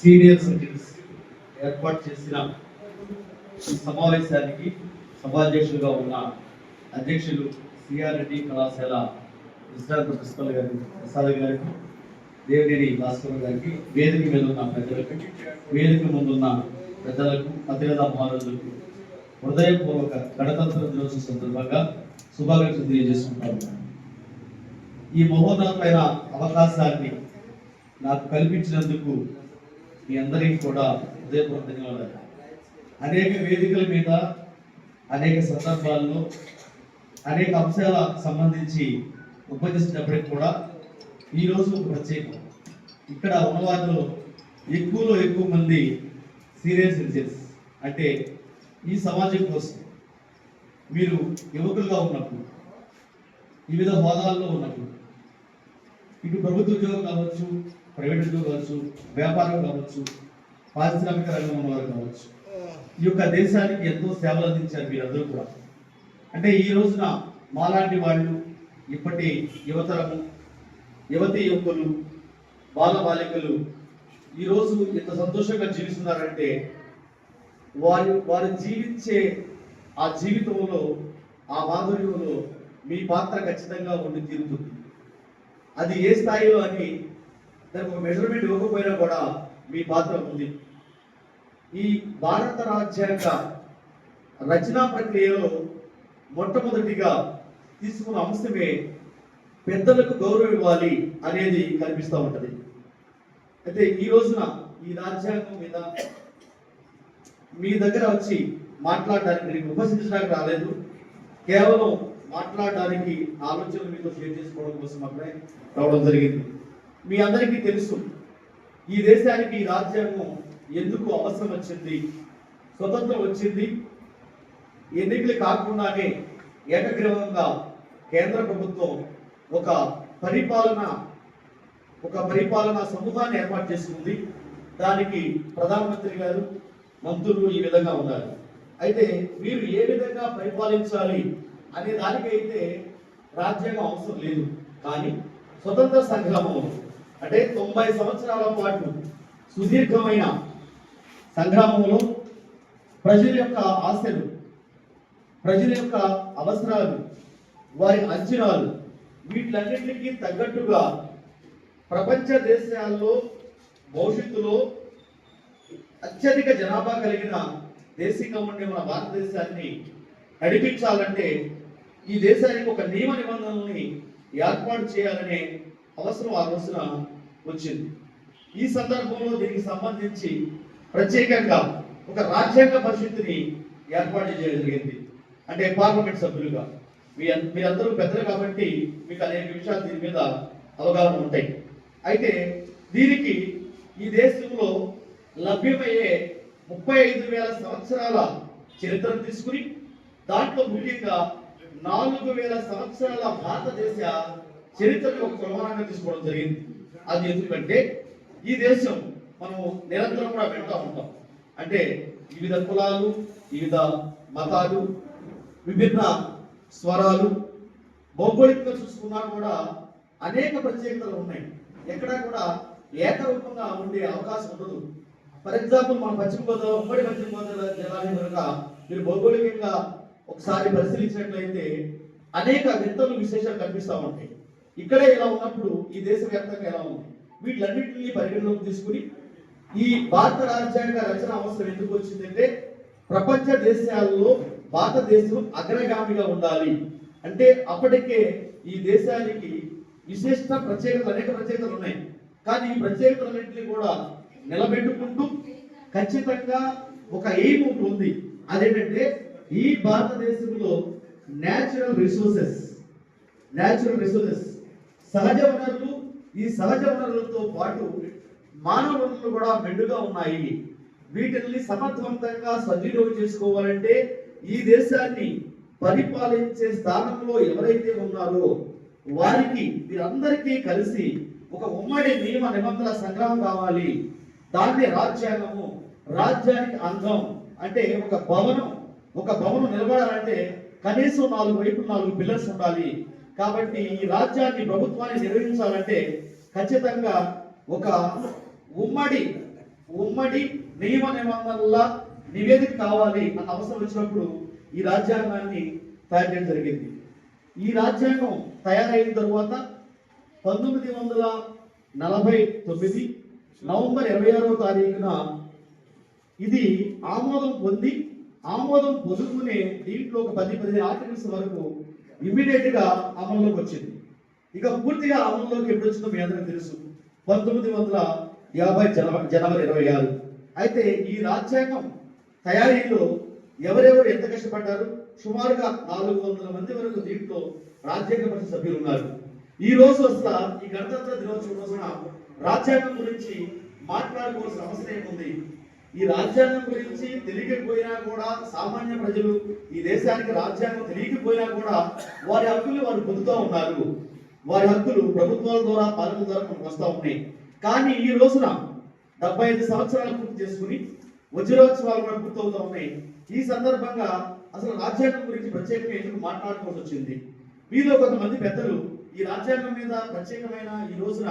Senior citizens ఏర్పాటు చేసిన ఈ సమావేశానికి సభాధ్యక్షులుగా ఉన్న అధ్యక్షులు సిఆర్ రెడ్డి కళాశాల విశ్రాంత ప్రిన్సిపల్ గారి ప్రసాద్ గారికి దేవినేని భాస్కర్ గారికి వేదిక మీద ఉన్న ప్రజలకు వేదిక ముందున్న పెద్దలకు అతిరథ మహారాజులకు హృదయపూర్వక గణతంత్ర దినోత్సవం సందర్భంగా శుభాకాంక్షలు తెలియజేసుకుంటాను. ఈ మహోన్నతమైన అవకాశాన్ని నాకు కల్పించినందుకు మీ అందరికీ కూడా హృదయపూర్వక ధన్యవాదాలు అనేక వేదికల మీద అనేక సందర్భాల్లో అనేక అంశాల సంబంధించి ఉపదేశించినప్పటికీ కూడా ఈరోజు ఒక ప్రత్యేకం. ఇక్కడ ఉన్నవారిలో ఎక్కువలో ఎక్కువ మంది సీనియర్ సిటిజన్స్. అంటే ఈ సమాజం కోసం మీరు యువకులుగా ఉన్నప్పుడు వివిధ హోదాల్లో ఉన్నప్పుడు ఇటు ప్రభుత్వ ఉద్యోగం కావచ్చు ప్రైవేట్ ఉద్యోగం కావచ్చు వ్యాపారం కావచ్చు పారిశ్రామిక రంగం ఉన్నవారు కావచ్చు. ఈ యొక్క దేశానికి ఎంతో సేవలు అందించారు మీరందరూ కూడా. అంటే ఈ రోజున మాలాంటి వాళ్ళు ఇప్పటి యువతరము యువతి యువకులు బాల బాలికలు ఈరోజు ఎంత సంతోషంగా జీవిస్తున్నారంటే వారు వారు జీవించే ఆ జీవితంలో ఆ మాధుర్యంలో మీ పాత్ర ఖచ్చితంగా ఉండి తీరుతుంది. అది ఏ స్థాయిలో అని దానికి ఒక మెజర్మెంట్ ఇవ్వకపోయినా కూడా మీ పాత్ర ఉంది. ఈ భారత రాజ్యాంగ రచనా ప్రక్రియలో మొట్టమొదటిగా తీసుకున్న అంశమే పెద్దలకు గౌరవం ఇవ్వాలి అనేది కనిపిస్తూ ఉంటుంది. అయితే ఈ రోజున ఈ రాజ్యాంగం మీద మీ దగ్గర వచ్చి మాట్లాడడానికి నేను ఉపస్థించడానికి రాలేదు. కేవలం మాట్లాడడానికి ఆలోచనలు మీతో షేర్ చేసుకోవడం కోసం అక్కడే రావడం జరిగింది. మీ అందరికీ తెలుసు ఈ దేశానికి ఈ రాజ్యాంగం ఎందుకు అవసరం వచ్చింది స్వతంత్రం వచ్చింది? ఎన్నికలు కాకుండానే ఏకగ్రీవంగా కేంద్ర ప్రభుత్వం ఒక పరిపాలన ఒక పరిపాలనా సమూహాన్ని ఏర్పాటు చేసుకుంది దానికి ప్రధానమంత్రి గారు మంత్రులు ఈ విధంగా ఉన్నారు. అయితే మీరు ఏ విధంగా పరిపాలించాలి అనే దానికైతే రాజ్యాంగం అవసరం లేదు. కానీ స్వతంత్ర సంగ్రామం అంటే తొంభై సంవత్సరాల పాటు సుదీర్ఘమైన సంగ్రామంలో ప్రజల యొక్క ఆశలు ప్రజల యొక్క అవసరాలు వారి అంచనాలు వీటిలన్నింటికి తగ్గట్టుగా ప్రపంచ దేశాల్లో భవిష్యత్తులో అత్యధిక జనాభా కలిగిన దేశంగా ఉండే మన భారతదేశాన్ని నడిపించాలంటే ఈ దేశానికి ఒక నియమ నిబంధనల్ని ఏర్పాటు చేయాలనే అవసరం ఆ రోజున వచ్చింది. ఈ సందర్భంలో దీనికి సంబంధించి ప్రత్యేకంగా ఒక రాజ్యాంగ పరిషత్తుని ఏర్పాటు చేయడం జరిగింది. అంటే పార్లమెంట్ సభ్యులుగా. మీ మీరందరూ పెద్దలు కాబట్టి మీకు అనేక విషయాలు దీని మీద అవగాహన ఉంటాయి. అయితే దీనికి ఈ దేశంలో లభ్యమయ్యే ముప్పై ఐదు వేల సంవత్సరాల చరిత్రను తీసుకుని దాంట్లో ముఖ్యంగా నాలుగు వేల సంవత్సరాల భారతదేశ చరిత్రను ఒక ప్రమాణంగా తీసుకోవడం జరిగింది. అది ఎందుకంటే ఈ దేశం మనం నిరంతరం కూడా వింటూ ఉంటాం. అంటే వివిధ కులాలు వివిధ మతాలు విభిన్న స్వరాలు భౌగోళికంగా చూసుకున్నా కూడా అనేక ప్రత్యేకతలు ఉన్నాయి. ఎక్కడా కూడా ఏకరూపంగా ఉండే అవకాశం ఉండదు. ఫర్ ఎగ్జాంపుల్ మన పశ్చిమ గోదావరి ఉమ్మడి పశ్చిమ గోదావరి జిల్లాని కనుక మీరు భౌగోళికంగా ఒకసారి పరిశీలించినట్లయితే అనేక వింతలు విశేషాలు కనిపిస్తూ ఉంటాయి. ఇక్కడే ఇలా ఉన్నప్పుడు ఈ దేశవ్యాప్తంగా ఎలా ఉంది? వీటిలన్నింటినీ పరిగణలోకి తీసుకుని ఈ భారత రాజ్యాంగ రచన అవసరం ఎందుకు వచ్చిందంటే ప్రపంచ దేశాల్లో భారతదేశం అగ్రగామిగా ఉండాలి. అంటే అప్పటికే ఈ దేశానికి విశిష్ట ప్రత్యేకతలు అనేక ప్రత్యేకతలు ఉన్నాయి. కానీ ఈ ప్రత్యేకతలన్నింటినీ కూడా నిలబెట్టుకుంటూ ఖచ్చితంగా ఒక ఎయిమ్ ఉంటుంది ఉంది. అదేంటంటే ఈ భారతదేశంలో న్యాచురల్ రిసోర్సెస్ న్యాచురల్ రిసోర్సెస్ సహజ వనరులు ఈ సహజ వనరులతో పాటు మానవ వనరులు కూడా మెండుగా ఉన్నాయి. వీటిని సమర్థవంతంగా సద్వినియోగం చేసుకోవాలంటే ఈ దేశాన్ని పరిపాలించే స్థానంలో ఎవరైతే ఉన్నారో వారికి వీరందరికీ కలిసి ఒక ఉమ్మడి నియమ నిబంధనల సంగ్రహం కావాలి. దాన్ని రాజ్యాంగము రాజ్యానికి అంగం అంటే ఒక భవనం ఒక భవనం నిలబడాలంటే కనీసం నాలుగు వైపు నాలుగు పిల్లర్స్ ఉండాలి. కాబట్టి ఈ రాజ్యాన్ని ప్రభుత్వాన్ని నిర్వహించాలంటే ఖచ్చితంగా ఒక ఉమ్మడి ఉమ్మడి నియమ నిబంధనల నివేదిక కావాలి అన్న అవసరం వచ్చినప్పుడు ఈ రాజ్యాంగాన్ని తయారు చేయడం జరిగింది. ఈ రాజ్యాంగం తయారైన తరువాత పంతొమ్మిది వందల నలభై తొమ్మిది నవంబర్ ఇరవై ఆరో తారీఖున ఇది ఆమోదం పొంది ఆమోదం పొందుకునే దీంట్లో ఒక పది పదిహేను ఆర్టికల్స్ వరకు ఇమీడియట్గా అమల్లోకి వచ్చింది ఇక పూర్తిగా అమల్లోకి ఎప్పుడు వచ్చిందో మీ అందరికీ తెలుసు. పంతొమ్మిది వందల యాభై జనవరి జనవరి ఇరవై ఆరు. అయితే ఈ రాజ్యాంగం తయారీలో ఎవరెవరు ఎంత కష్టపడ్డారు? సుమారుగా నాలుగు వందల మంది వరకు దీంట్లో రాజ్యాంగ పరిషత్ సభ్యులు ఉన్నారు. ఈ రోజు వస్తా ఈ గణతంత్ర దినోత్సవం రోజున రాజ్యాంగం గురించి మాట్లాడుకోవాల్సిన అవసరం ఏముంది? ఈ రాజ్యాంగం గురించి తెలియకపోయినా కూడా సామాన్య ప్రజలు ఈ దేశానికి రాజ్యాంగం తెలియకపోయినా కూడా వారి హక్కులు వారు పొందుతూ ఉన్నారు. వారి హక్కులు ప్రభుత్వాల ద్వారా పాలన ద్వారా మనకు వస్తూ ఉన్నాయి. కానీ ఈ రోజున డెబ్బై ఐదు సంవత్సరాలు పూర్తి చేసుకుని వజ్రోత్సవాలు కూడా పూర్తవుతూ ఉన్నాయి. ఈ సందర్భంగా అసలు రాజ్యాంగం గురించి ప్రత్యేకంగా ఎందుకు మాట్లాడుకోవాల్సి వచ్చింది? మీలో కొంతమంది పెద్దలు ఈ రాజ్యాంగం మీద ప్రత్యేకమైన ఈ రోజున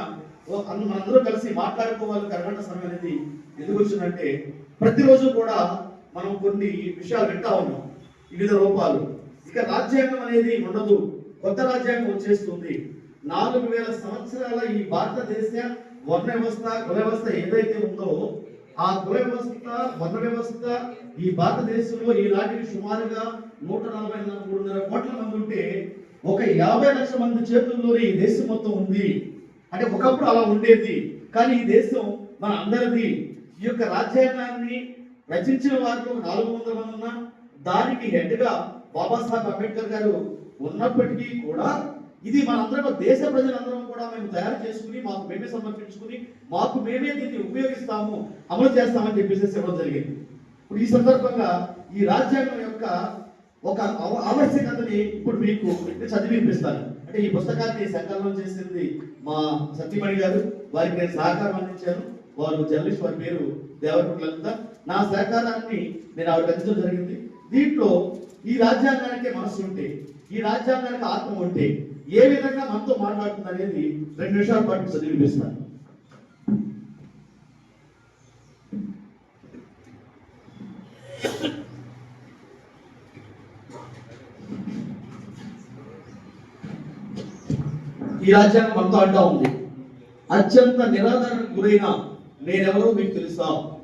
మనందరూ కలిసి మాట్లాడుకోవాలి కరగంట సమయం అనేది ఎందుకు వచ్చిందంటే ప్రతిరోజు కూడా మనం కొన్ని విషయాలు వింటా ఉన్నాం. వివిధ రూపాలు. ఇక రాజ్యాంగం అనేది ఉండదు. కొత్త రాజ్యాంగం వచ్చేస్తుంది. నాలుగు వేల సంవత్సరాల ఈ భారతదేశ వర్ణ వ్యవస్థ కుల వ్యవస్థ ఏదైతే ఉందో ఆ కుల వ్యవస్థ వర్ణ వ్యవస్థ ఈ భారతదేశంలో ఈనాటికి సుమారుగా నూట నలభై మూడున్నర కోట్ల మంది ఉంటే ఒక యాభై లక్షల మంది చేతుల్లోనే ఈ దేశం మొత్తం ఉంది. అంటే ఒకప్పుడు అలా ఉండేది. కానీ ఈ దేశం మన అందరిది. ఈ యొక్క రాజ్యాంగాన్ని రచించిన వారిలో నాలుగు వందల మంది ఉన్నా దానికి హెడ్గా బాబాసాహెబ్ అంబేద్కర్ గారు ఉన్నప్పటికీ కూడా ఇది మనందరం దేశ ప్రజలందరం కూడా మేము తయారు చేసుకుని మాకు మేమే సమర్పించుకుని మాకు మేమే దీన్ని ఉపయోగిస్తాము అమలు చేస్తామని చెప్పేసి ఇవ్వడం జరిగింది. ఇప్పుడు ఈ సందర్భంగా ఈ రాజ్యాంగం యొక్క ఒక ఆవశ్యకతని ఇప్పుడు మీకు చదివి వినిపిస్తాను. అంటే ఈ పుస్తకాన్ని సంకలనం చేసింది మా సత్యమణి గారు వారికి నేను సహకారం అందించాను. వారు జర్నలిస్ట్ వారి పేరు దేవరకుంట నా సహకారాన్ని నేను ఆవిడకి అందించడం జరిగింది. దీంట్లో ఈ రాజ్యాంగానికి మనసు ఉంటే ఈ రాజ్యాంగానికి ఆత్మ ఉంటే ఏ విధంగా మనతో మాట్లాడుతుంది అనేది రెండు నిమిషాల పాటు చదివిపిస్తాను ఈ రాజ్యాంగం మనతో అడ్డా ఉంది. అత్యంత నిరాధారణకు గురైన నేనెవరో మీకు తెలుసా?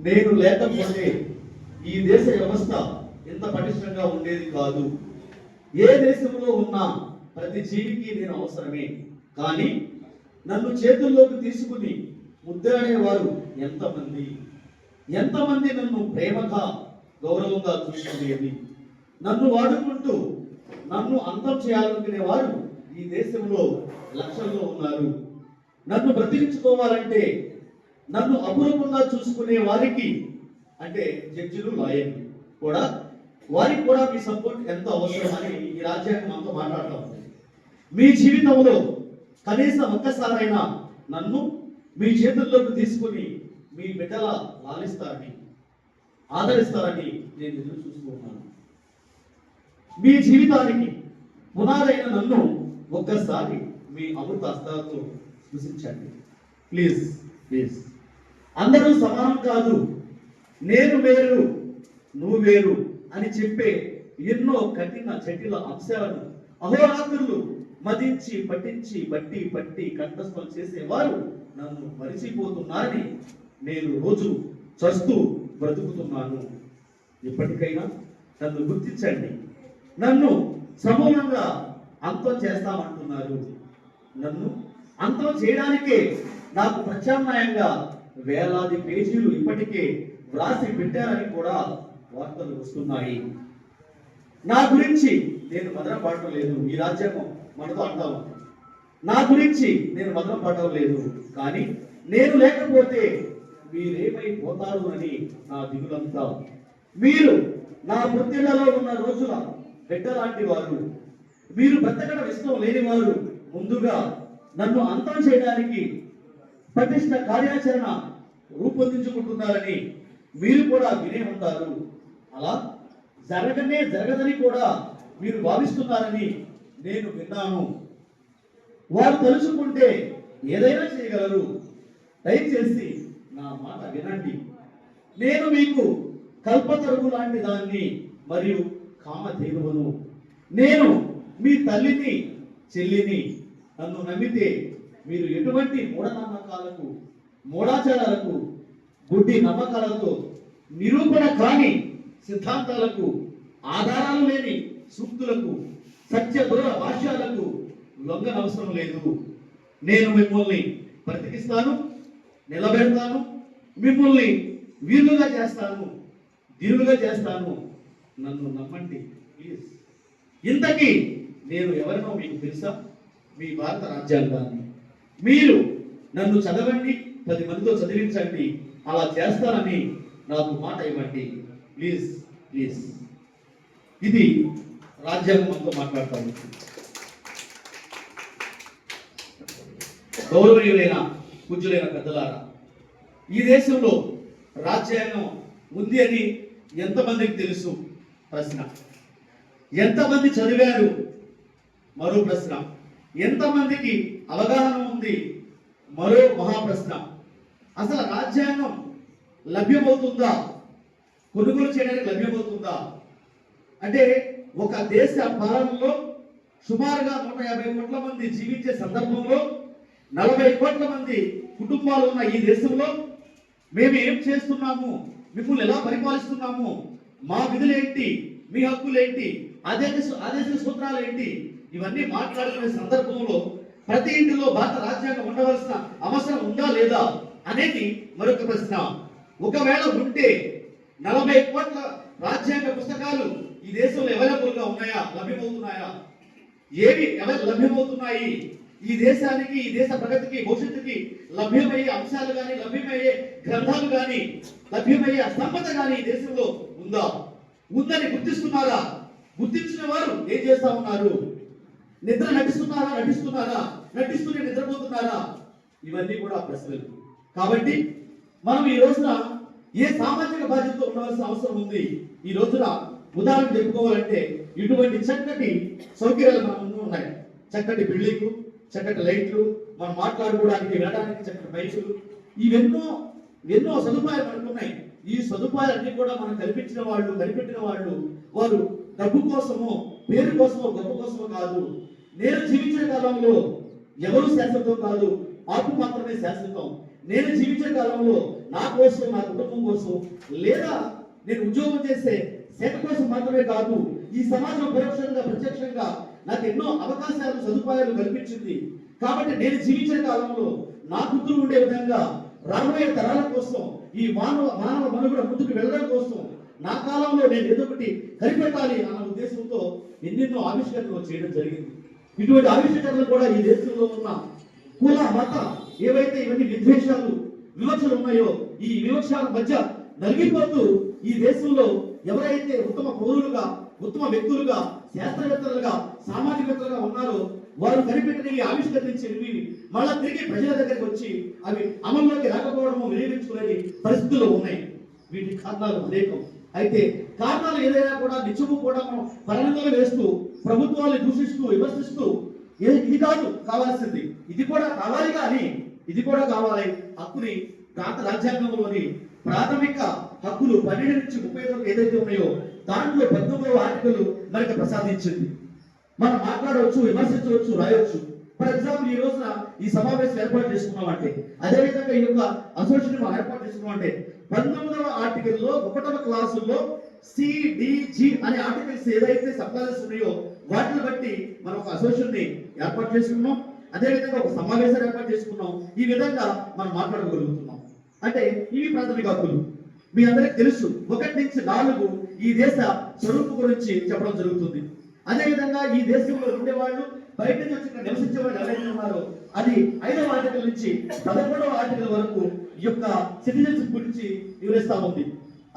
నేను లేకపోతే ఈ దేశ వ్యవస్థ ఎంత పటిష్టంగా ఉండేది కాదు. ఏ దేశంలో ఉన్నా ప్రతి జీవికి నేను అవసరమే. కానీ నన్ను చేతుల్లోకి తీసుకుని ముద్దాడేవారు ఎంతమంది? ఎంతమంది నన్ను ప్రేమగా గౌరవంగా చూసుకునేది? నన్ను వాడుకుంటూ నన్ను అంతం చేయాలనుకునే వారు ఈ దేశంలో లక్షల్లో ఉన్నారు. నన్ను బ్రతికించుకోవాలంటే నన్ను అపురూపంగా చూసుకునే వారికి అంటే జడ్జిలు లాయర్లు కూడా వారికి కూడా మీ సపోర్ట్ ఎంత అవసరం అని ఈ రాజ్యాంగం మనతో మాట్లాడుతూ మీ జీవితంలో కనీసం ఒక్కసారైనా నన్ను మీ చేతుల్లోకి తీసుకుని మీ బిడ్డల లాలిస్తారని ఆదరిస్తారని నేను ఎదురు చూస్తూ మీ జీవితానికి పునాదైన నన్ను ఒక్కసారి మీ అమృత హస్తాలతో స్పృశించండి ప్లీజ్ ప్లీజ్ అందరూ సమానం కాదు. నేను వేరు నువ్వు వేరు అని చెప్పే ఎన్నో కఠిన జటిల అంశాలను అహోరాత్రులు మదించి పఠించి బట్టి పట్టి కంఠస్థం చేసేవారు నన్ను మరిచిపోతున్నారని నేను రోజు చస్తూ బ్రతుకుతున్నాను. ఇప్పటికైనా నన్ను గుర్తించండి. నన్ను సమూలంగా అంతం చేస్తామంటున్నారు. నన్ను అంతం చేయడానికే నాకు ప్రత్యామ్నాయంగా వేలాది పేజీలు ఇప్పటికే వ్రాసి పెట్టారని కూడా వార్తలు వస్తున్నాయి. నా గురించి నేను మదన పడటం లేదు. ఈ రాజ్యాంగం మనతో అంటా ఉంది. నా గురించి నేను మదన పడటం లేదు. కానీ నేను లేకపోతే మీరేమైపోతారు అని నా దిగులంతా మీరు నా పొత్తిళ్ళలో ఉన్న రోజుల బిడ్డ లాంటి వారు. మీరు బ్రతకడం ఇష్టం లేని వారు. ముందుగా నన్ను అంతం చేయడానికి పటిష్ట కార్యాచరణ రూపొందించుకుంటున్నారని మీరు కూడా వినే ఉంటారు. అలా జరగనే జరగదని కూడా మీరు భావిస్తున్నారని నేను విన్నాను. వారు తలుచుకుంటే ఏదైనా చేయగలరు. దయచేసి నా మాట వినండి. నేను మీకు కల్పతరువు లాంటి దాన్ని మరియు కామధేనువును. నేను మీ తల్లిని చెల్లిని నన్ను నమ్మితే మీరు ఎటువంటి మూఢనమ్మకాలకు మూఢాచారాలకు గుడ్డి నమ్మకాలతో నిరూపణ కాని సిద్ధాంతాలకు ఆధారాలు లేని సూక్తులకు సత్య దూర భాష్యాలకు లొంగనవసరం లేదు. నేను మిమ్మల్ని బ్రతికిస్తాను నిలబెడతాను మిమ్మల్ని వీరులుగా చేస్తాను ధీరులుగా చేస్తాను. నన్ను నమ్మండి ప్లీజ్ ఇంతకీ నేను ఎవరినో మీకు తెలుసా? మీ భారత రాజ్యాంగాన్ని మీరు నన్ను చదవండి పది మందితో చదివించండి. అలా చేస్తానని నాకు మాట ఇవ్వండి. Please please. ఇది రాజ్యాంగం మనతో మాట్లాడతాను గౌరవనీయులైన పూజ్యులైన పెద్దలారా ఈ దేశంలో రాజ్యాంగం ఉంది అని ఎంతమందికి తెలుసు? ప్రశ్న. ఎంతమంది చదివారు? మరో ప్రశ్న. ఎంతమందికి అవగాహన ఉంది? మరో మహాప్రశ్న. అసలు రాజ్యాంగం లభ్యమవుతుందా? కొనుగోలు చేయడానికి లభ్యమవుతుందా? అంటే ఒక దేశ పాలనలో సుమారుగా నూట యాభై కోట్ల మంది జీవించే సందర్భంలో నలభై కోట్ల మంది కుటుంబాలు ఉన్న ఈ దేశంలో మేము ఏం చేస్తున్నాము? మిమ్మల్ని ఎలా పరిపాలిస్తున్నాము? మా విధులేంటి? మీ హక్కులేంటి? ఆదేశ ఆదేశ సూత్రాలు ఏంటి ఇవన్నీ మాట్లాడుకునే సందర్భంలో ప్రతి ఇంటిలో భారత రాజ్యాంగం ఉండవలసిన అవసరం ఉందా లేదా అనేది మరొక ప్రశ్న. ఒకవేళ ఉంటే నలభై కోట్ల రాజ్యాంగ పుస్తకాలు ఈ దేశంలో అవైలబుల్గా ఉన్నాయా? లభ్యమవుతున్నాయా? ఏవి ఎవరు లభ్యమవుతున్నాయి? ఈ దేశానికి ఈ దేశ ప్రగతికి భవిష్యత్తుకి లభ్యమయ్యే అంశాలు కానీ లభ్యమయ్యే గ్రంథాలు కానీ లభ్యమయ్యే సంపద కానీ ఈ దేశంలో ఉందా? ఉందని గుర్తిస్తున్నారా? గుర్తించిన వారు ఏం చేస్తా ఉన్నారు? నిద్ర నటిస్తున్నారా నటిస్తున్నారా? నటిస్తూనే నిద్రపోతున్నారా? ఇవన్నీ కూడా ప్రశ్నలు. కాబట్టి మనం ఈ రోజున ఏ సామాజిక బాధ్యతతో ఉండవలసిన అవసరం ఉంది? ఈ రోజున ఉదాహరణ చెప్పుకోవాలంటే ఇటువంటి చక్కటి సౌకర్యాలు మన ముందు ఉన్నాయి. చక్కటి బిల్డింగ్లు చక్కటి లైట్లు మనం మాట్లాడుకోవడానికి వెళ్ళడానికి చక్కటి బైకులు ఇవెన్నో ఎన్నో సదుపాయాలు మనకు ఉన్నాయి. ఈ సదుపాయాలన్నీ కూడా మనం కల్పించిన వాళ్ళు కనిపెట్టిన వాళ్ళు వారు డబ్బు కోసమో పేరు కోసమో గొప్ప కోసమో కాదు. నేను జీవించిన కాలంలో ఎవరు శాశ్వతం కాదు ఆత్మ మాత్రమే శాశ్వతం. నేను జీవించిన కాలంలో నా కోసం నా కుటుంబం కోసం లేదా నేను ఉద్యోగం చేసే శాఖ కోసం మాత్రమే కాదు ఈ సమాజం పరోక్షంగా ప్రత్యక్షంగా నాకు ఎన్నో అవకాశాలు సదుపాయాలు కల్పించింది. కాబట్టి నేను జీవించిన కాలంలో నా కుతులు ఉండే విధంగా రాబోయే తరాల కోసం ఈ మానవ మానవ మనుగడ ముందుకు వెళ్ళడం కోసం నా కాలంలో నేను ఏదో ఒకటి కనిపెట్టాలి అన్న ఉద్దేశంతో ఎన్నెన్నో ఆవిష్కరణలు చేయడం జరిగింది. ఇటువంటి ఆవిష్కరణలు కూడా ఈ దేశంలో ఉన్న కుల మత ఏవైతే ఇవన్నీ విద్వేషాలు వివక్షలు ఉన్నాయో ఈ వివక్షాల మధ్య నలిగిపోతూ ఈ దేశంలో ఎవరైతే ఉత్తమ పౌరులుగా ఉత్తమ వ్యక్తులుగా శాస్త్రవేత్తలుగా సామాజికవేత్తలుగా ఉన్నారో వారు కనిపెట్టినవి ఆవిష్కరించినవి మళ్ళా తిరిగి ప్రజల దగ్గరికి వచ్చి అవి అమల్లోకి రాకపోవడము వినియోగించుకునే పరిస్థితులు ఉన్నాయి. వీటి కారణాలు అనేకం. అయితే కారణాలు ఏదైనా కూడా నిత్యము కూడా మనం పరిణామాలు వేస్తూ ప్రభుత్వాన్ని దూషిస్తూ విమర్శిస్తూ ఇది కాదు కావాల్సింది. ఇది కూడా కావాలి కానీ ఇది కూడా కావాలి. హక్కుని ప్రాంత రాజ్యాంగంలోని ప్రాథమిక హక్కులు పన్నెండు నుంచి ముప్పై వరకు ఏదైతే ఉన్నాయో దాంట్లో పద్నాలుగవ ఆర్టికల్ మనకి ప్రసాదించింది. మనం మాట్లాడవచ్చు విమర్శించవచ్చు రాయొచ్చు. ఫర్ ఎగ్జాంపుల్ ఈ రోజున ఈ సమావేశం ఏర్పాటు చేసుకున్నామంటే అదే విధంగా ఈ యొక్క అసోసియేషన్ మనం ఏర్పాటు చేసుకున్నామంటే పంతొమ్మిదవ ఆర్టికల్లో ఒకటవ క్లాసుల్లో సిడిజి అనే ఆర్టికల్స్ ఏదైతే సబ్క్లాసెస్ ఉన్నాయో వాటిని బట్టి మనం ఒక అసోసియేషన్ని ఏర్పాటు చేసుకున్నాం. అదే విధంగా ఒక సమావేశాన్ని ఏర్పాటు చేసుకున్నాం. ఈ విధంగా మనం మాట్లాడగలుగుతున్నాం. అంటే ఇవి ప్రాథమిక హక్కులు. మీ అందరికి తెలుసు ఒకటి నుంచి నాలుగు ఈ దేశ స్వరూపు గురించి చెప్పడం జరుగుతుంది. అదే విధంగా ఈ దేశంలో ఉండేవాళ్ళు బయట నుంచి వచ్చిన నివసించే వాళ్ళు ఎవరైతే ఉన్నారో అది ఐదవ ఆర్టికల్ నుంచి పదకొండవ ఆర్టికల్ వరకు ఈ యొక్క సిటిజన్షిప్ గురించి వివరిస్తా ఉంది.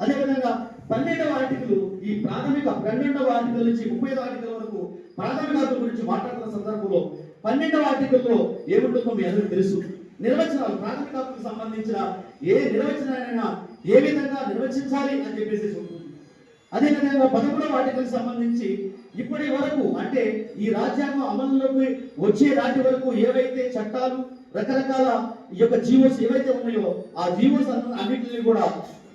అదే విధంగా పన్నెండవ ఆర్టికల్ ఈ ప్రాథమిక పన్నెండవ ఆర్టికల్ నుంచి ముప్పై ఆర్టికల్ వరకు ప్రాథమిక హక్కుల గురించి మాట్లాడుతున్న సందర్భంలో పన్నెండవ ఆర్టికల్లో ఏముంటుందో మీ అందరికీ తెలుసు. నిర్వచనాలు ప్రాథమిక సంబంధించిన ఏ నిర్వచనాలైనా ఏ విధంగా నిర్వచించాలి అని చెప్పేసి ఉంటుంది. అదేవిధంగా పదమూడవ ఆర్టికల్ సంబంధించి ఇప్పటి వరకు అంటే ఈ రాజ్యాంగం అమలులోకి వచ్చే నాటి వరకు ఏవైతే చట్టాలు రకరకాల ఈ యొక్క జీవోస్ ఏవైతే ఉన్నాయో ఆ జీవోస్ అన్నింటినీ కూడా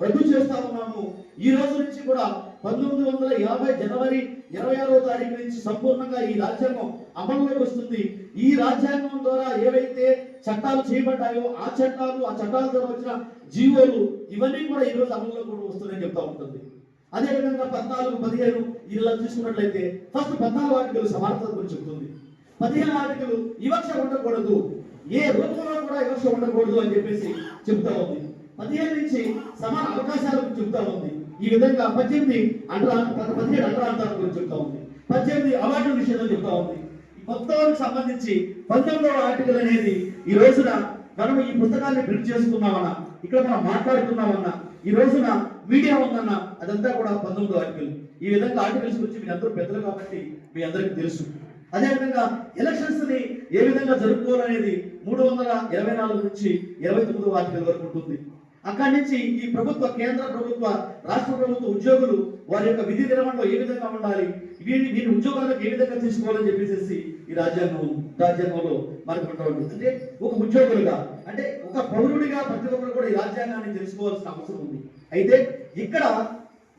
రద్దు చేస్తా ఉన్నాము. ఈ రోజు నుంచి కూడా పంతొమ్మిది వందల యాభై జనవరి ఇరవై ఆరవ తారీఖు నుంచి సంపూర్ణంగా ఈ రాజ్యాంగం అమల్లోకి వస్తుంది. ఈ రాజ్యాంగం ద్వారా ఏవైతే చట్టాలు చేయబడ్డాయో ఆ చట్టాలు ఆ చట్టాల ద్వారా వచ్చిన జీవోలు ఇవన్నీ కూడా ఈ రోజు అమల్లోకి కూడా వస్తున్నాయని చెప్తా ఉంటుంది. అదేవిధంగా పద్నాలుగు పదిహేను ఇలా చూసుకున్నట్లయితే ఫస్ట్ పద్నాలుగు ఆర్టికల్ సమానత గురించి చెప్తుంది. పదిహేను ఆర్టికల్ వివక్ష ఉండకూడదు. ఏ రూపంలో కూడా వివక్ష ఉండకూడదు అని చెప్పేసి చెప్తా ఉంది. పదిహేను నుంచి సమాన అవకాశాలు చెప్తా ఉంది. ఈ విధంగా పద్దెనిమిది అంటరా పదిహేడు అంటరాంతాల గురించి చెప్తా ఉంది. పద్దెనిమిది అవార్డు విషయంలో చెప్తా ఉంది. మొత్తానికి సంబంధించి పంతొమ్మిదవ ఆర్టికల్ అనేది ఈ రోజున మనం ఈ పుస్తకాన్ని ప్రింట్ చేసుకున్నామన్నా ఇక్కడ మనం మాట్లాడుతున్నామన్నా ఈ రోజున మీడియా ఉందన్న అదంతా కూడా పంతొమ్మిదో ఆర్టికల్. ఈ విధంగా ఆర్టికల్స్ గురించి మీ అందరూ పెద్దలు కాబట్టి మీ అందరికీ తెలుసు. అదేవిధంగా ఎలక్షన్స్ని ఏ విధంగా జరుపుకోవాలనేది మూడు వందల ఇరవై నాలుగు నుంచి ఇరవై తొమ్మిది ఆర్టికల్ వరకు ఉంటుంది. అక్కడి నుంచి ఈ ప్రభుత్వ కేంద్ర ప్రభుత్వ రాష్ట్ర ప్రభుత్వ ఉద్యోగులు వారి యొక్క విధి నిర్వహణలో ఏ విధంగా ఉండాలి వీరి వీరి ఉద్యోగాలకు ఏ విధంగా తీసుకోవాలని చెప్పేసి ఈ రాజ్యాంగం రాజ్యాంగంలో మనకు ఉంటుంది అంటే ఒక ఉద్యోగులుగా అంటే ఒక పౌరుడిగా ప్రతి ఒక్కరు కూడా ఈ రాజ్యాంగాన్ని తెలుసుకోవాల్సిన అవసరం ఉంది. అయితే ఇక్కడ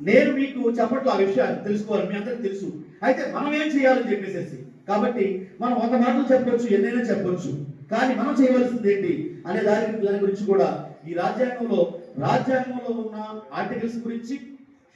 నేను మీకు చెప్పట్లు ఆ విషయాన్ని తెలుసుకోవాలి మీ అందరికి తెలుసు. అయితే మనం ఏం చేయాలని చెప్పేసి కాబట్టి మనం ఒక మాటలు చెప్పొచ్చు ఎన్నైనా చెప్పొచ్చు. కానీ మనం చేయవలసింది ఏంటి? అనే దాని దాని గురించి కూడా. ఈ రాజ్యాంగంలో రాజ్యాంగంలో ఉన్న ఆర్టికల్స్ గురించి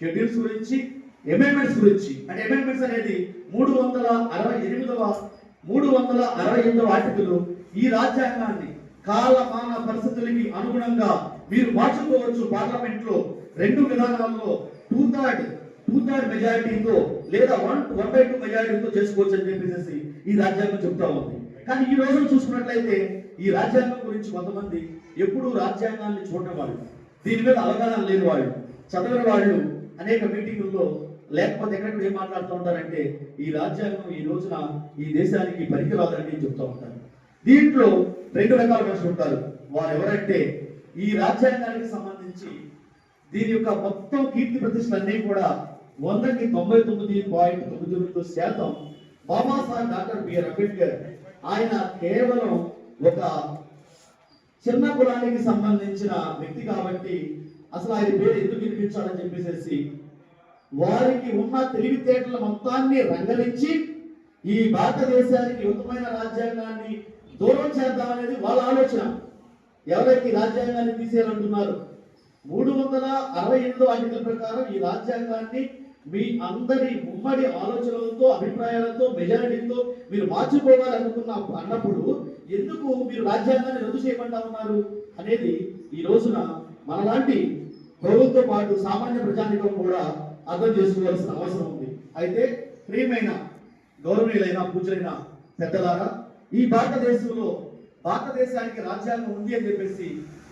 షెడ్యూల్స్ గురించి అమెండ్మెంట్స్ గురించి. అంటే అమెండ్మెంట్స్ అనేది మూడు వందల అరవై ఎనిమిదవ మూడు వందల అరవై ఎనిమిదవ ఆర్టికల్ ఈ రాజ్యాంగాన్ని కాలమాన పరిస్థితులకి అనుగుణంగా మీరు మార్చుకోవచ్చు. పార్లమెంట్లో రెండు విధానాల్లో. టూ థర్డ్ టూ థర్డ్ మెజారిటీతో లేదా వన్ వన్ బై టూ మెజారిటీతో చేసుకోవచ్చు అని చెప్పేసి ఈ రాజ్యాంగం చెప్తా ఉంది. కానీ ఈ రోజు చూసుకున్నట్లయితే ఈ రాజ్యాంగం గురించి కొంతమంది ఎప్పుడూ రాజ్యాంగాన్ని చూడని వాళ్ళు దీని మీద అవగాహన లేని వాళ్ళు చదవని వాళ్ళు అనేక మీటింగుల్లో లేకపోతే ఎక్కడ ఏం మాట్లాడుతూ ఉంటారంటే ఈ రాజ్యాంగం ఈ రోజున ఈ దేశానికి పనికిరాదని చెప్తూ ఉంటారు. దీంట్లో రెండు రకాల మనుషులు ఉంటారు. వారు ఎవరంటే ఈ రాజ్యాంగానికి సంబంధించి దీని యొక్క మొత్తం కీర్తి ప్రతిష్టలన్నీ కూడా వందకి తొంభై తొమ్మిది పాయింట్ తొమ్మిది తొమ్మిది శాతం బాబాసాహెబ్ డాక్టర్ బిఆర్ అంబేద్కర్. ఆయన కేవలం ఒక చిన్న కులానికి సంబంధించిన వ్యక్తి కాబట్టి అసలు ఆయన పేరు ఎందుకు వినిపించాలని చెప్పేసి వారికి ఉన్న తెలివితేటల మొత్తాన్ని రంగరించి ఈ భారతదేశానికి యువతమైన రాజ్యాంగాన్ని దూరం చేద్దామనేది వాళ్ళ ఆలోచన. ఎవరైతే రాజ్యాంగాన్ని తీసేయాలంటున్నారు? మూడు వందల అరవై ఎనిమిదో ఆర్టికల్ ప్రకారం ఈ రాజ్యాంగాన్ని మీ అందరి ఉమ్మడి ఆలోచనలతో అభిప్రాయాలతో మెజారిటీతో మీరు మార్చుకోవాలనుకున్న అన్నప్పుడు ఎందుకు మీరు రాజ్యాంగాన్ని రద్దు చేయమంటా ఉన్నారు అనేది ఈ రోజున మనలాంటి ప్రభుత్వ పాటు సామాన్య ప్రజానికం కూడా అర్థం చేసుకోవాల్సిన అవసరం ఉంది. అయితే ప్రియమైన గౌరవనీయులైన పూజలైన పెద్దలారా ఈ భారతదేశంలో భారతదేశానికి రాజ్యాంగం ఉంది అని చెప్పేసి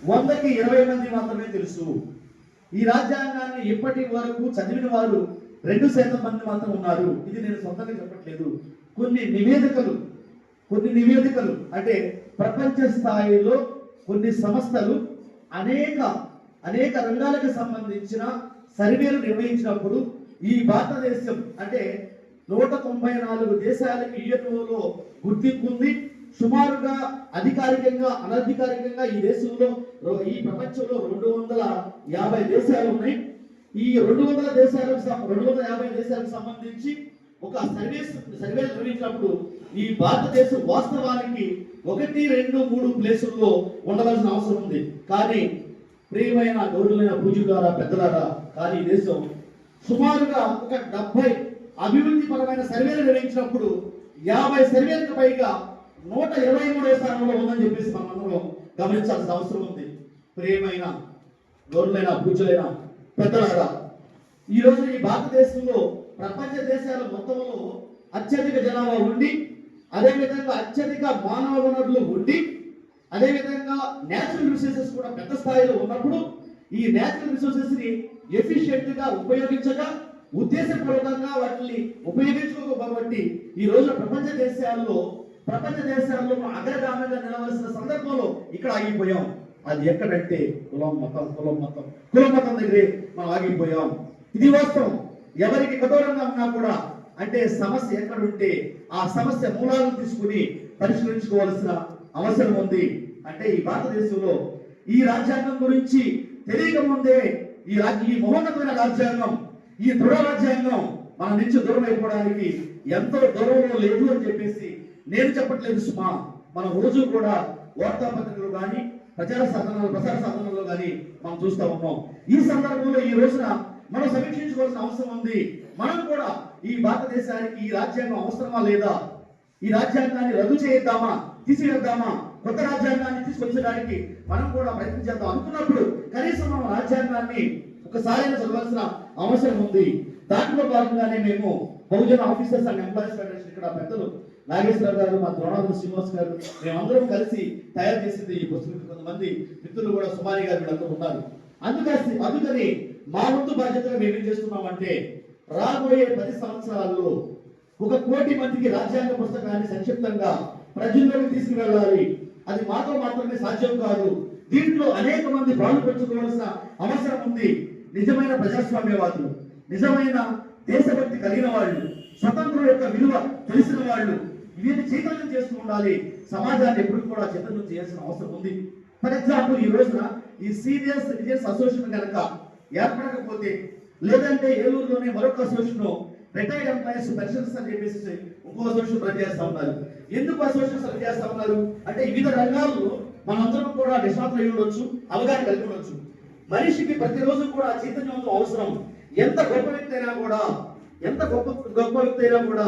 వందకి ఇరవై మంది మాత్రమే తెలుసు. ఈ రాజ్యాంగాన్ని ఇప్పటి వరకు చదివిన వారు రెండు శాతం మంది మాత్రం ఉన్నారు. ఇది నేను సొంతంగా చెప్పట్లేదు. కొన్ని నివేదికలు కొన్ని నివేదికలు అంటే ప్రపంచ స్థాయిలో కొన్ని సంస్థలు అనేక అనేక రంగాలకు సంబంధించిన సర్వేలు నిర్వహించినప్పుడు ఈ భారతదేశం అంటే నూట తొంభై నాలుగు దేశాలకి యుఎన్ఓలో గుర్తింపు ఉంది సుమారుగా అధికారికంగా అనధికారికంగా ఈ దేశంలో ఈ ప్రపంచంలో రెండు వందల యాభై దేశాలు ఉన్నాయి. ఈ రెండు వందల దేశాలకు రెండు వందల యాభై దేశాలకు సంబంధించి ఒక సర్వే సర్వే నిర్వహించినప్పుడు ఈ భారతదేశం వాస్తవానికి ఒకటి రెండు మూడు ప్లేసుల్లో ఉండవలసిన అవసరం ఉంది. కానీ ప్రియమైన గౌరవమైన పూజలారా పెద్దలారా కానీ దేశం సుమారుగా ఒక డెబ్బై అభివృద్ధి పరమైన సర్వేలు నిర్వహించినప్పుడు యాభై సర్వేలకు పైగా నూట ఇరవై మూడో స్థానంలో ఉందని చెప్పేసి మనం అందరం గమనించాల్సిన అవసరం ఉంది. ప్రియమైన గౌరులైన పూజలైన పెద్దలారా ఈ ఈ భారతదేశంలో ప్రపంచ దేశాల మొత్తంలో అత్యధిక జనాభా ఉండి అదేవిధంగా అత్యధిక మానవ వనరులు ఉండి అదేవిధంగా నేచురల్ రిసోర్సెస్ కూడా పెద్ద స్థాయిలో ఉన్నప్పుడు ఈ నేచురల్ రిసోర్సెస్ని ఎఫిషియెంట్గా ఉపయోగించగా ఉద్దేశపూర్వకంగా వాటిని ఉపయోగించుకోకపోబట్టి ఈ రోజు ప్రపంచ దేశాల్లో ప్రపంచ దేశాల్లో మనం అగ్రగామిగా నిలవలసిన సందర్భంలో ఇక్కడ ఆగిపోయాం. అది ఎక్కడంటే కులం మతం కులం మతం. కులం మతం దగ్గరే మనం ఆగిపోయాం. ఇది వాస్తవం. ఎవరికి కఠోరంగా ఉన్నా కూడా అంటే సమస్య ఎక్కడ ఉంటే ఆ సమస్య మూలాలను తీసుకుని పరిష్కరించుకోవాల్సిన అవసరం ఉంది. అంటే ఈ భారతదేశంలో ఈ రాజ్యాంగం గురించి తెలియక ముందే ఈ రాజ్య ఈ మహోన్నతమైన రాజ్యాంగం ఈ దృఢ రాజ్యాంగం మన నుంచి దూరం అయిపోవడానికి ఎంతో దూరంలో లేదు అని చెప్పేసి నేను చెప్పట్లేదు సుమా. మనం రోజు కూడా వార్తాపత్రికలు కానీ ప్రచార సాధనాలు ప్రసార సాధనాల్లో కానీ మనం చూస్తా ఉన్నాం. ఈ సందర్భంలో ఈ రోజున మనం సమీక్షించుకోవాల్సిన అవసరం ఉంది. మనం కూడా ఈ భారతదేశానికి ఈ రాజ్యాంగం అవసరమా లేదా? ఈ రాజ్యాంగాన్ని రద్దు చేద్దామా? తీసివేద్దామా? కొత్త రాజ్యాంగాన్ని తీసుకొచ్చడానికి మనం కూడా ప్రయత్నం చేద్దాం అనుకున్నప్పుడు కనీసం మనం రాజ్యాంగాన్ని ఒకసారి చదవాల్సిన అవసరం ఉంది. దాంట్లో భాగంగానే మేము Bahujan officers and employees federation ఇక్కడ పెద్దలు నాగేశ్వర గారు మా ద్రోణాదులు శ్రీనివాస్ గారు మేమందరం కలిసి తయారు చేసింది ఈ పుస్తకం. కొంతమంది మిత్రులు కూడా సుమారి గారు వీళ్ళందరూ ఉన్నారు. అందుకని అందుకని మా ముందు బాధ్యతగా మేము ఏం చేస్తున్నామంటే రాబోయే పది సంవత్సరాల్లో ఒక కోటి మందికి రాజ్యాంగ పుస్తకాన్ని సంక్షిప్తంగా ప్రజల్లోకి తీసుకువెళ్ళాలి. అది మాతో మాత్రమే సాధ్యం కాదు. దీంట్లో అనేక మంది పాల్పంచుకోవాల్సిన అవసరం ఉంది. నిజమైన ప్రజాస్వామ్యవాదులు నిజమైన దేశభక్తి కలిగిన వాళ్ళు స్వతంత్రం యొక్క విలువ తెలిసిన వాళ్ళు ఇవన్నీ చైతన్యం చేస్తూ ఉండాలి. సమాజాన్ని ఎప్పుడు కూడా చైతన్యం చేయాల్సిన అవసరం ఉంది. ఫర్ ఎగ్జాంపుల్ ఈ రోజున ఈ సీనియర్ సిటిజన్స్ అసోసియేషన్ కనుక ఏర్పడకపోతే లేదంటే ఏలూరులోనే మరొక అసోసియేషన్ రిటైర్డ్ ఎంప్లాయీస్ పెన్షన్స్ అని చెప్పేసి ఇంకో అసోసియేషన్ రన్ చేస్తా ఉన్నారు. ఎందుకు అసోసియేషన్ రన్ చేస్తా ఉన్నారు? అంటే వివిధ రంగాల్లో మనందరం కూడా నిష్ణాతులు అయి ఉండొచ్చు అవగాహన కలిగి ఉండొచ్చు. మనిషికి ప్రతిరోజు కూడా చైతన్యం అవసరం. ఎంత గొప్ప వ్యక్తి అయినా కూడా ఎంత గొప్ప గొప్ప వ్యక్తి అయినా కూడా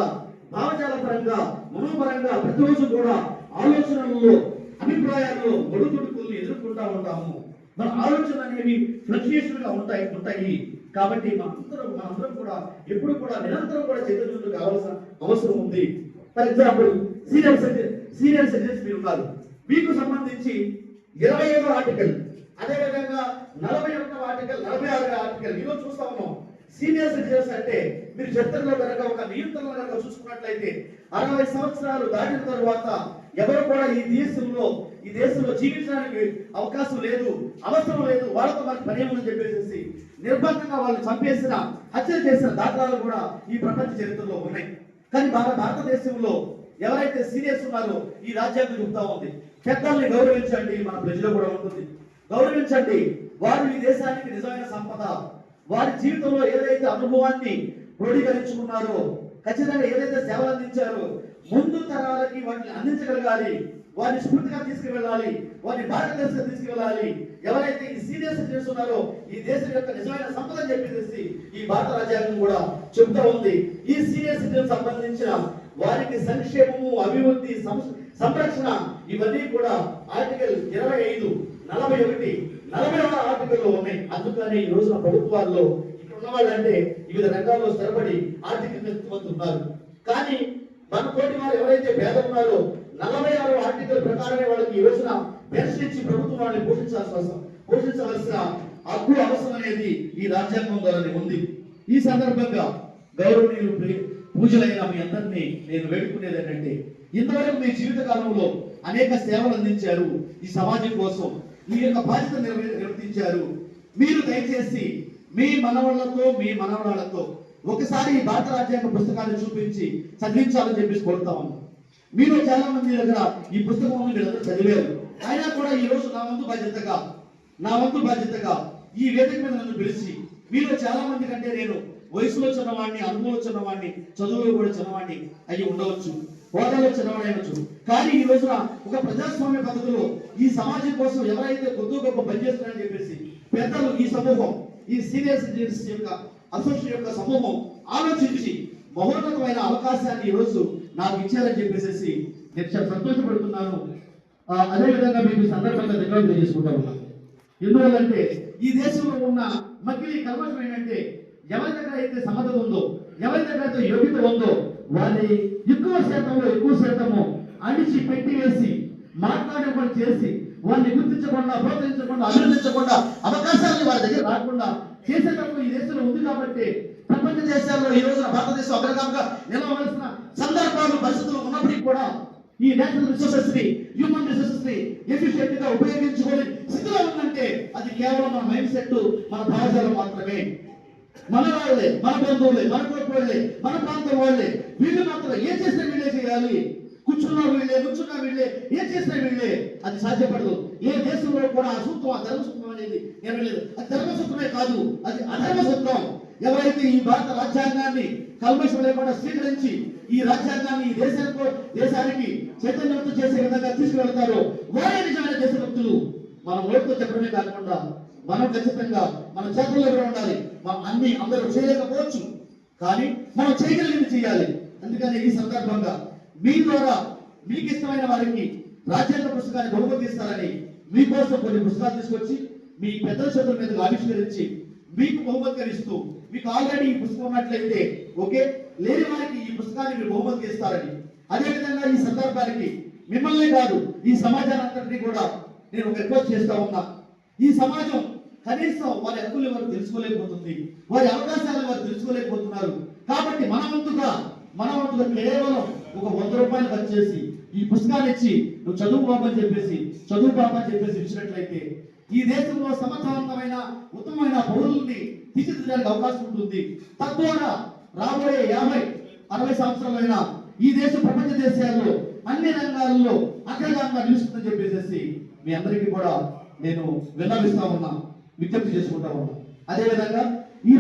భావజాల పరంగా మనోపరంగా ప్రతిరోజు కూడా ఆలోచనల్లో అభిప్రాయాల్లో ఒడుదుడుకుల్ని ఎదుర్కొంటా ఉంటాము. మన ఆలోచన అనేవి ఫ్లక్చుయేషన్గా ఉంటాయి ఉంటాయి. కాబట్టి మనందరం మనందరం కూడా ఎప్పుడు కూడా నిరంతరం కూడా చైతన్యులు కావాల్సిన అవసరం ఉంది. For example senior senior citizens మీరు ఉన్నారు. మీకు సంబంధించి ఇరవై ఐదో ఆర్టికల్ అదేవిధంగా నలభై ఒకటో ఆర్టికల్ నలభై ఆరు ఆర్టికల్ ఈరోజు చూస్తా ఉన్నాం. సీనియర్ సిటిజన్స్ అంటే మీరు చరిత్రలో కనుక ఒక నియంత్రణ కనుక చూసుకున్నట్లయితే అరవై సంవత్సరాలు దాటిన తర్వాత ఎవరు కూడా ఈ దేశంలో ఈ దేశంలో జీవించడానికి అవకాశం లేదు అవసరం లేదు వాళ్ళతో మనకి పని ఏమని చెప్పేసి నిర్బంధంగా వాళ్ళు చంపేసిన హత్య చేసిన దాఖలాలు కూడా ఈ ప్రపంచ చరిత్రలో ఉన్నాయి. కానీ మన భారతదేశంలో ఎవరైతే సీనియర్స్ ఉన్నారో ఈ రాజ్యాంగం చెబుతా ఉంది. పెద్దల్ని గౌరవించండి మన ప్రజలు కూడా ఉంటుంది. గౌరవించండి వారు ఈ దేశానికి నిజమైన సంపద వారి జీవితంలో ఏదైతే అనుభవాన్ని క్రోడీకరించుకున్నారో ఖచ్చితంగా ఏదైతే సేవలు అందించారో ముందు తరాలకి వాటిని అందించగలగాలి. వారిని స్ఫూర్తిగా తీసుకువెళ్ళాలి. వారిని భారతదేశం తీసుకువెళ్ళాలి. ఎవరైతే ఈ సీనియర్స్ చేస్తున్నారో ఈ దేశం యొక్క నిజమైన సంపద అని చెప్పేసి ఈ భారత రాజ్యాంగం కూడా చెబుతా ఉంది. ఈ సీనియర్ సిటిజన్ సంబంధించిన వారికి సంక్షేమము అభివృద్ధి సంరక్షణ ఇవన్నీ కూడా ఆర్టికల్ ఇరవై ఐదు నలభై ఒకటి నలభై ఆరు ఆర్టికల్లో ఉన్నాయి అందుకని ఈ రోజున ప్రభుత్వాల్లో ఇక్కడ ఉన్న వాళ్ళంటే వివిధ రంగాల్లో స్థిరపడి ఆర్థిక ఉన్నారు కానీ మన కోటి వారు ఎవరైతే పేద ఉన్నారో నలభై ఆరు ఆర్టికల్ ప్రకారమే వాళ్ళకి ఈ రోజున పెన్షన్ ఇచ్చి ప్రభుత్వం వాళ్ళని పోషించాల్సిన పోషించవలసిన హక్కు అవసరం అనేది ఈ రాజ్యాంగం ద్వారానే ఉంది. ఈ సందర్భంగా గౌరవనీయులు పూజలైన మీ అందరినీ నేను వేడుకునేది ఏంటంటే ఇంతవరకు మీ జీవిత కాలంలో అనేక సేవలు అందించారు ఈ సమాజం కోసం. మీ యొక్క బాధ్యత నిర్వర్తించారు. మీరు దయచేసి మీ మనవళ్ళతో మీ మనవరాళ్ళతో ఒకసారి ఈ భారత రాజ్యాంగ పుస్తకాన్ని చూపించి చదివించాలని చెప్పేసి కోరుతా ఉన్నాం. చాలా మంది దగ్గర ఈ పుస్తకం మీరందరూ చదివారు? అయినా కూడా ఈ రోజు నా వంతు బాధ్యతగా నా వంతు బాధ్యతగా ఈ వేదిక మీద నన్ను పిలిచి మీరు చాలా మంది కంటే నేను వయసులో చిన్నవాడిని అనుభవంలో చిన్నవాడిని చదువులో కూడా చిన్నవాడిని అయ్యి ఉండవచ్చు. హోదాలో చిన్నవాడు కానీ ఈ రోజున ఒక ప్రజాస్వామ్య పద్ధతిలో ఈ సమాజం కోసం ఎవరైతే కొద్ది గొప్ప పనిచేస్తున్నారని చెప్పేసి పెద్దలు ఈ సమూహం ఈ సీనియర్ సిటిజన్స్ యొక్క అసోసియేషన్ యొక్క సమూహం ఆలోచించి మహోన్నతమైన అవకాశాన్ని ఈ రోజు నాకు ఇచ్చారని చెప్పేసి నేను చాలా సంతోషపడుతున్నాను. అదేవిధంగా మీకు సందర్భంగా ధన్యవాదాలు తెలియజేసుకుంటా ఉన్నాను. ఎందువల్లంటే ఈ దేశంలో ఉన్న మకిలి కల్మషం ఏంటంటే ఎవరి దగ్గర అయితే సమర్థత ఉందో ఎవరి దగ్గర అయితే యోగ్యత ఉందో వారిని ఎక్కువ శాతంలో ఎక్కువ శాతము అణిచి పెట్టి వేసి మాట్లాడకుండా చేసి వారిని గుర్తించకుండా ప్రోత్సహించకుండా అభినందించకుండా అవకాశాలని వారి దగ్గర రాకుండా చేసేటప్పుడు ఈ దేశంలో ఉంది కాబట్టి ప్రపంచ దేశాల్లో ఈ రోజున భారతదేశం అగ్రగామిగా నిలవలసిన సందర్భాలు పరిస్థితులు ఉన్నప్పటికీ కూడా ఈ నేషనల్ రిసోర్సెస్ని హ్యూమన్ రిసోర్సెస్ని ఎఫిషియెంట్గా ఉపయోగించుకొని స్థితిలో ఉందంటే అది కేవలం మన మైండ్ సెట్ మన భావజాలం మాత్రమే. మన వాళ్ళే మన బంధువులే మన కొడుకు వాళ్ళే మన ప్రాంతం వాళ్ళే. వీళ్ళు మాత్రం ఏం చేస్తే వీళ్ళే చేయాలి. కూర్చున్నా వీళ్ళే కూర్చున్నా వీళ్ళే ఏం చేసినా వీళ్ళే. అది సాధ్యపడదు. ఏ దేశంలో కూడా ఆ సూత్రం ఆ ధర్మసూత్రం అనేది నెరవేరలేదు అది ధర్మసూత్రమే కాదు అది అధర్మసూత్రం ఎవరైతే ఈ భారత రాజ్యాంగాన్ని కల్మషం లేకుండా స్వీకరించి ఈ రాజ్యాంగాన్ని ఈ దేశానికి దేశానికి చైతన్యవంతం చేసే విధంగా తీసుకువెళ్తారో వారే నిజమైన దేశభక్తులు. మనం ఓటుతో చెప్పడమే కాకుండా మనం ఖచ్చితంగా మన చేతుల్లో కూడా ఉండాలి. మనం అన్ని అందరూ చేయలేకపోవచ్చు. కానీ మనం చేయగలిగింది చేయాలి. అందుకని ఈ సందర్భంగా మీ ద్వారా మీకు ఇష్టమైన వారికి రాజ్యాంగ పుస్తకాన్ని బహుమతిస్తారని మీకోసం కొన్ని పుస్తకాలు తీసుకొచ్చి మీ పెద్ద చేతుల మీద ఆవిష్కరించి మీకు బహుమతికరిస్తూ మీకు ఆల్రెడీ ఈ పుస్తకం ఉన్నట్లయితే ఓకే? లేని వారికి ఈ పుస్తకాన్ని మీరు బహుమతి ఇస్తారని. అదేవిధంగా ఈ సందర్భానికి మిమ్మల్ని కాదు ఈ సమాజాన్ని అంతటినీ కూడా నేను ఒక రిక్వెస్ట్ చేస్తా ఉన్నా. ఈ సమాజం కనీసం వారి హక్కులు ఎవరు తెలుసుకోలేకపోతుంది వారి అవకాశాలు వారు తెలుసుకోలేకపోతున్నారు. కాబట్టి మన వంతుగా మన వంతుగా కేవలం ఒక వంద రూపాయలు ఖర్చు చేసి ఈ పుస్తకాలు ఇచ్చి నువ్వు చదువు బాబని చెప్పేసి చదువు బాబని చెప్పేసి ఇచ్చినట్లయితే ఈ దేశంలో సమర్థవంతమైన ఉత్తమమైన పౌరుల్ని తీర్చిదిద్దడానికి అవకాశం ఉంటుంది. తద్వారా రాబోయే యాభై అరవై సంవత్సరాలైన ఈ దేశం ప్రపంచ దేశాల్లో అన్ని రంగాల్లో అగ్రగామంగా నిలుస్తుందని చెప్పేసి మీ అందరికీ కూడా నేను విన్నవిస్తా ఉన్నా విజ్ఞప్తి చేసుకుంటా ఉన్నా. అదేవిధంగా ఈ